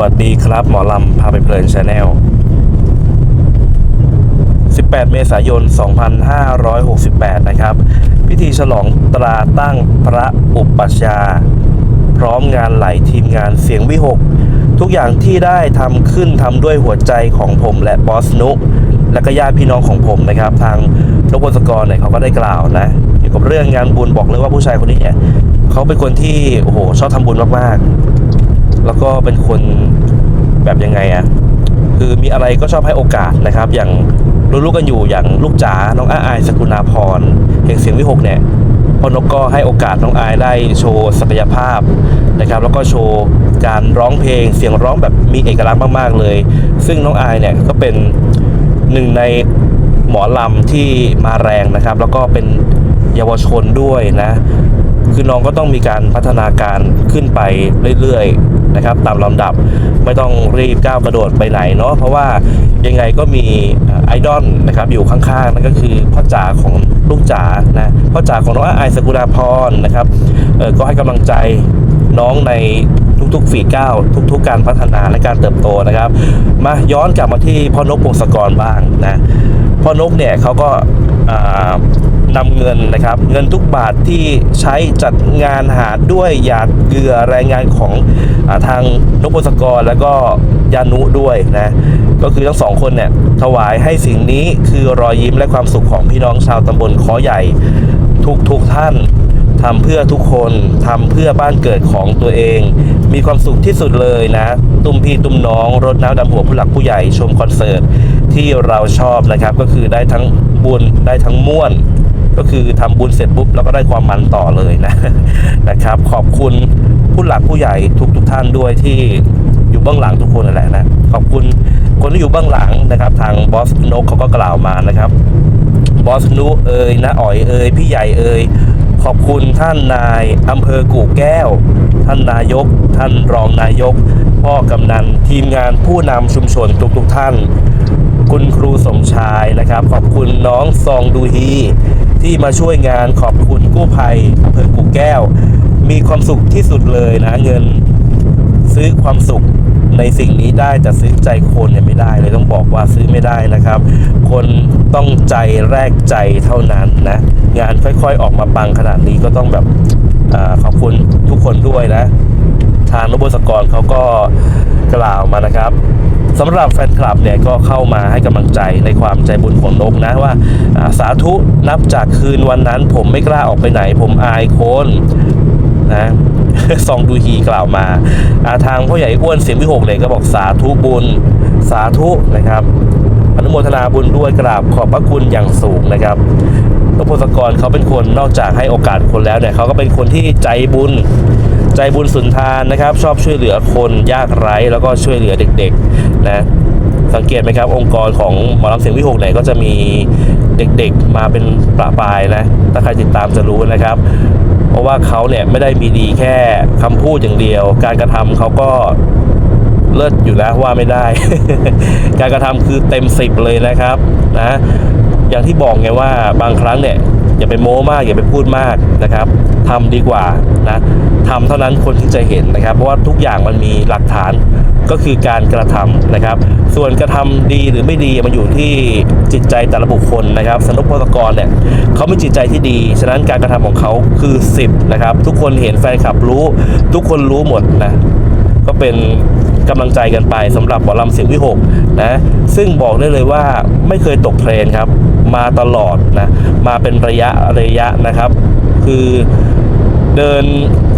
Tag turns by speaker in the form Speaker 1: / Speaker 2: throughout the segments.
Speaker 1: วัสดีครับ หมอลำพาไปเพลินชาแนล 18 เมษายน 2568 นะครับ พิธีฉลองตราตั้งพระอุปัชฌาย์พร้อมงานไหลทีมงานเสียงวิหก ทุกอย่างที่ได้ทำขึ้นทำด้วยหัวใจของผมและบอสนุ และก็ญาติพี่น้องของผมนะครับ ทางนพพลสกรเนี่ยเขาก็ได้กล่าวนะ เกี่ยวกับเรื่องงานบุญบอกเลยว่าผู้ชายคนนี้เนี่ยเขาเป็นคนที่โอ้โหชอบทำบุญมากๆ แล้วก็เป็นคนแบบยังไงอะคือมีอะไรก็ชอบให้โอกาสนะครับ อย่างรู้ๆกันอยู่อย่างลูกจ๋าน้องอาอายสกุณาพรแห่งเสียงวิหกเนี่ยพ่อนกก็ให้โอกาสน้องอายได้โชว์ศักยภาพนะครับ แล้วก็โชว์การร้องเพลงเสียงร้องแบบมีเอกลักษณ์มากๆเลย ซึ่งน้องอายเนี่ยก็เป็นหนึ่งในหมอลำที่มาแรงนะครับ แล้วก็เป็นเยาวชนด้วยนะ คือน้องก็ต้องมีการพัฒนาการขึ้นไปเรื่อย นะครับตามลำดับไม่ต้องรีบก้าวกระโดดไปไหนเนาะเพราะว่ายังไงก็มีไอดอลนะครับอยู่ข้างๆนั่นก็คือพ่อจ๋าของลูกจ๋านะพ่อจ๋าของน้องไอายสกุลาพรนะครับก็ให้กำลังใจน้องในทุกๆฝีก้าวทุก ๆ การพัฒนาและการเติบโตนะครับ มาย้อนกลับมาที่พ่อนกพงศกรบ้างนะพ่อนกเนี่ยเขาก็ นำเงินนะครับ เงินทุกบาทที่ใช้จัดงานหาด้วยหยาดเกลือแรงงานของอทางนพพงศกรแล้วก็ยานุด้วยนะก็คือทั้งสองคนเนี่ยถวายให้สิ่งนี้คือรอยยิ้มและความสุขของพี่น้องชาวตำบลขอใหญ่ทุกทุกท่านทำเพื่อทุกคนทำเพื่อบ้านเกิดของตัวเอง มีความสุขที่สุดเลยนะ ตุ้มพี่ตุ้มน้องรดน้ำดำหัวผู้หลักผู้ใหญ่ชมคอนเสิร์ตที่เราชอบนะครับ ก็คือได้ทั้งบุญได้ทั้งม่วน ก็คือทำบุญเสร็จปุ๊บแล้วก็ได้ความมันต่อเลยนะนะครับ ขอบคุณผู้หลักผู้ใหญ่ทุกทุกท่านด้วยที่อยู่เบื้องหลังทุกคนนั่นแหละนะขอบคุณคนที่อยู่เบื้องหลังนะครับ ทางบอสนกเขาก็กล่าวมานะครับบอสนุเอ่ยนะอ๋อยเอ่ยพี่ใหญ่เอ่ยขอบคุณท่านนายอำเภอกู่แก้ว ท่านนายก ท่านรองนายก พ่อกำนันทีมงานผู้นำชุมชนทุกๆท่าน คุณครูสมชายนะครับ ขอบคุณน้องซองดูฮี ที่มาช่วยงานขอบคุณกู้ภัยอำเภอกู่แก้ว มีความสุขที่สุดเลยนะเงิน ซื้อความสุขในสิ่งนี้ได้แต่ซื้อใจคนเนี่ยไม่ได้เลยต้องบอกว่าซื้อไม่ได้นะครับ คนต้องใจแรกใจเท่านั้นนะงานค่อยๆ ออกมาปังขนาดนี้ก็ต้องแบบอขอบคุณทุกคนด้วยนะ ทางนบสกรเขาก็กล่าวมานะครับ สำหรับแฟนคลับเนี่ยก็เข้ามาให้กำลังใจในความใจบุญของนกนะว่าสาธุนับจากคืนวันนั้น ผมไม่กล้าออกไปไหน ผมอายคนนะซองดูฮีกล่าวมาอาทางพ่อใหญ่อ้วนเสียงวิหกเลยก็บอกสาธุบุญสาธุนะครับอนุโมทนาบุญด้วยกราบขอบพระคุณอย่างสูงนะครับนพศกรเขาเป็นคนนอกจากให้โอกาสคนแล้วเนี่ยเขาก็เป็นคนที่ใจบุญ ใจบุญสุนทานนะครับ ชอบช่วยเหลือคนยากไร้แล้วก็ช่วยเหลือเด็กๆนะสังเกตไหมครับ องค์กรของหมอลำเสียงวิหกเนี่ยก็จะมีเด็กๆมาเป็นประปายนะถ้าใครติดตามจะรู้นะครับ เพราะว่าเขาเนี่ยไม่ได้มีดีแค่คำพูดอย่างเดียว การกระทำเขาก็เลิศอยู่นะว่าไม่ได้ การกระทำคือเต็มสิบเลยนะครับนะอย่างที่บอกไงว่าบางครั้งเนี่ย อย่าไปโม้มากอย่าไปพูดมากนะครับทำดีกว่านะทำเท่านั้นคนที่จะเห็นนะครับ เพราะว่าทุกอย่างมันมีหลักฐานก็คือการกระทำนะครับ ส่วนกระทำดีหรือไม่ดีมันอยู่ที่จิตใจแต่ละบุคคลนะครับสนุกพลกรเนี่ยเขามีจิตใจที่ดี ฉะนั้นการกระทำของเขาคือ 10นะครับทุกคนเห็นแฟนคลับรู้ ทุกคนรู้หมดนะก็เป็น กำลังใจกันไปสำหรับหมอลำเสียงวิหกนะซึ่งบอกได้เลยว่าไม่เคยตกเทรนครับ มาตลอดนะมาเป็นระยะระยะนะครับ คือเดิน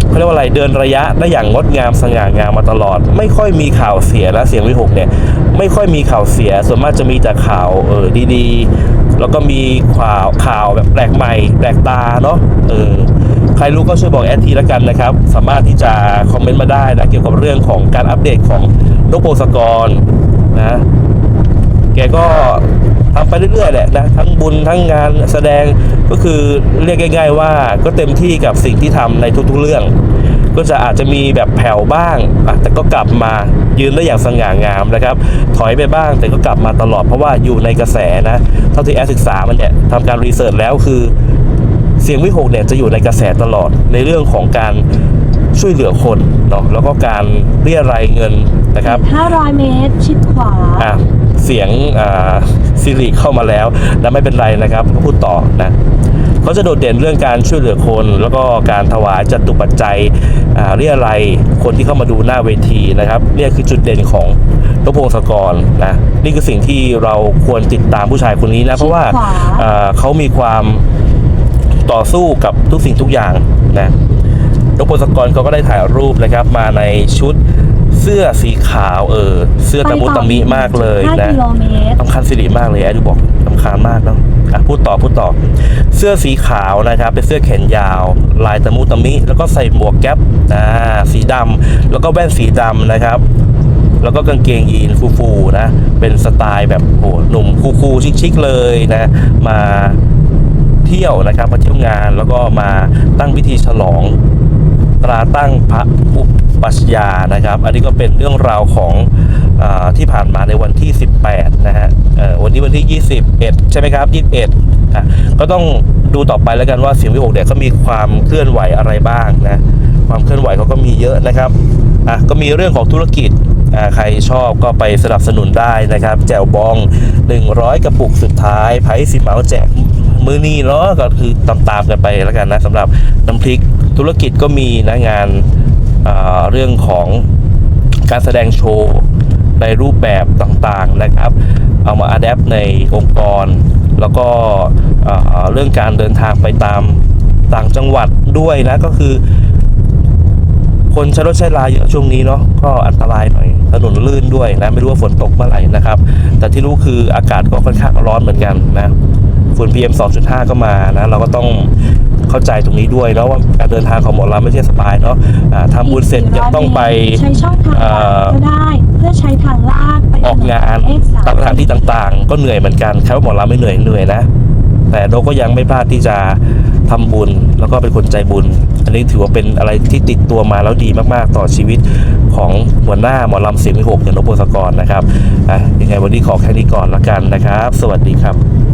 Speaker 1: เขาเรียกว่าอะไรเดินระยะได้อย่างงดงามสง่างามมาตลอด ไม่ค่อยมีข่าวเสียนะเสียงวิหกเนี่ยไม่ค่อยมีข่าวเสียส่วนมากจะมีแต่ข่าวเออดีๆ แล้วก็มีข่าวข่าวแบบแปลกใหม่แปลกตาเนาะเออ ครรู้ก็ช่วยบอกแอดทีละกันนะครับ สามารถที่จะคอมเมนต์มาได้นะเกี่ยวกับเรื่องของการอัปเดตของนกโพงศกรนะแกก็ทำไปเรื่อยๆแหละนะทั้งบุญทั้งงานแสดงก็คือเรียกง่าย ๆ ว่าก็เต็มที่กับสิ่งที่ทำในทุกๆเรื่อง ก็จะอาจจะมีแบบแผ่วบ้างแต่ก็กลับมายืนได้อย่างสง่างามนะครับ ถอยไปบ้างแต่ก็กลับมาตลอดเพราะว่าอยู่ในกระแสนะ เท่าที่แอดศึกษามันเนี่ยทำการรีเสิร์ชแล้วคือ เสียงวิหกเนี่ยจะอยู่ในกระแสตลอดในเรื่องของการช่วยเหลือคนเนาะแล้วก็การเรียรายเงินนะครับ
Speaker 2: 500 เมตร ชิดขวา
Speaker 1: อะเสียงอ่าซิริเข้ามาแล้ว แล้วไม่เป็นไรนะครับก็พูดต่อนะเขาจะโดดเด่นเรื่องการช่วยเหลือคน แล้วก็การถวายจตุปัจจัยอ่าเรียอะไรยคนที่เข้ามาดูหน้าเวทีนะครับเนี่ยคือจุดเด่นของนพพงศกรนะนี่คือสิ่งที่เราควรติดตามผู้ชายคนนี้นะเพราะว่า
Speaker 2: ขวา
Speaker 1: อ่าเขามีความ ต่อสู้กับทุกสิ่งทุกอย่างนะนพพงศกรเขาก็ได้ถ่ายรูปนะครับ มาในชุดเสื้อสีขาวเออ เสื้อตะมุตะมิมากเลย
Speaker 2: 5
Speaker 1: นะ
Speaker 2: กิโลเมตร
Speaker 1: สำคัญสิริมากเลยแอดดูบอกสำคัญมากเนาะอะพูดต่อพูดต่อ เสื้อสีขาวนะครับ เป็นเสื้อแขนยาว ลายตะมุตะมิ แล้วก็ใส่หมวกแก๊ปอ่าสีดำแล้วก็แว่นสีดำนะครับ แล้วก็กางเกงยีนฟูๆนะ เป็นสไตล์แบบโหหนุ่มคูลๆชิคๆเลยนะ มา เที่ยวนะครับ มาเที่ยวงานแล้วก็มาตั้งพิธีฉลองตราตั้งพระอุปัชญานะครับ อันนี้ก็เป็นเรื่องราวของอที่ผ่านมาในวันที่ 18 นะฮะวันนี้วันที่ 21 ใช่ไหมครับ 21อะก็ต้องดูต่อไปแล้วกันว่าเสียงวิหกเนี่ยเขามีความเคลื่อนไหวอะไรบ้างนะ ความเคลื่อนไหวเขาก็มีเยอะนะครับอะก็มีเรื่องของธุรกิจ ใครชอบก็ไปสนับสนุนได้นะครับ แจวบอง 100 กระปุกสุดท้ายไพ่สิเมาแจกมือนี้เนาะก็คือตามๆกันไปแล้วกันนะสำหรับน้ำพริกธุรกิจก็มีนะงานอ่าเรื่องของการแสดงโชว์ในรูปแบบต่างๆนะครับ เอามาอัดแอปในองค์กร แล้วก็เรื่องการเดินทางไปตามต่างจังหวัดด้วยนะก็คือ คนใช้รถใช้ลาเยอะช่วงนี้เนาะก็อันตรายหน่อยถนนลื่นด้วยนะไม่รู้ว่าฝนตกเมื่อไหร่นะครับ แต่ที่รู้คืออากาศก็ค่อนข้างร้อนเหมือนกันนะฝุ่น PM 2.5 ก็มานะเราก็ต้องเข้าใจตรงนี้ด้วยเนาะว่าการเดินทางของหมอลำไม่ใช่สบายเนาะอ่าทำบุญเสร็จยังต้องไป
Speaker 2: ใช้ช่องทาง
Speaker 1: เอ่
Speaker 2: ลา
Speaker 1: อ
Speaker 2: ดก็ได้เพื่อใช้ทางลาดไป
Speaker 1: ออกงาน
Speaker 2: ถนน
Speaker 1: ตามสถานที่ต่างๆ ก็เหนื่อยเหมือนกันใครว่าหมอลำไม่เหนื่อยเหนื่อยนะ แต่โดก็ยังไม่พลาดที่จะทำบุญแล้วก็เป็นคนใจบุญ อันนี้ถือว่าเป็นอะไรที่ติดตัวมาแล้วดีมากๆ ต่อชีวิตของหัวหน้าหมอลำเสียงหกอย่างนพพงศกรนะครับอะยังไงวันนี้ขอแค่นี้ก่อนละกันนะครับ สวัสดีครับ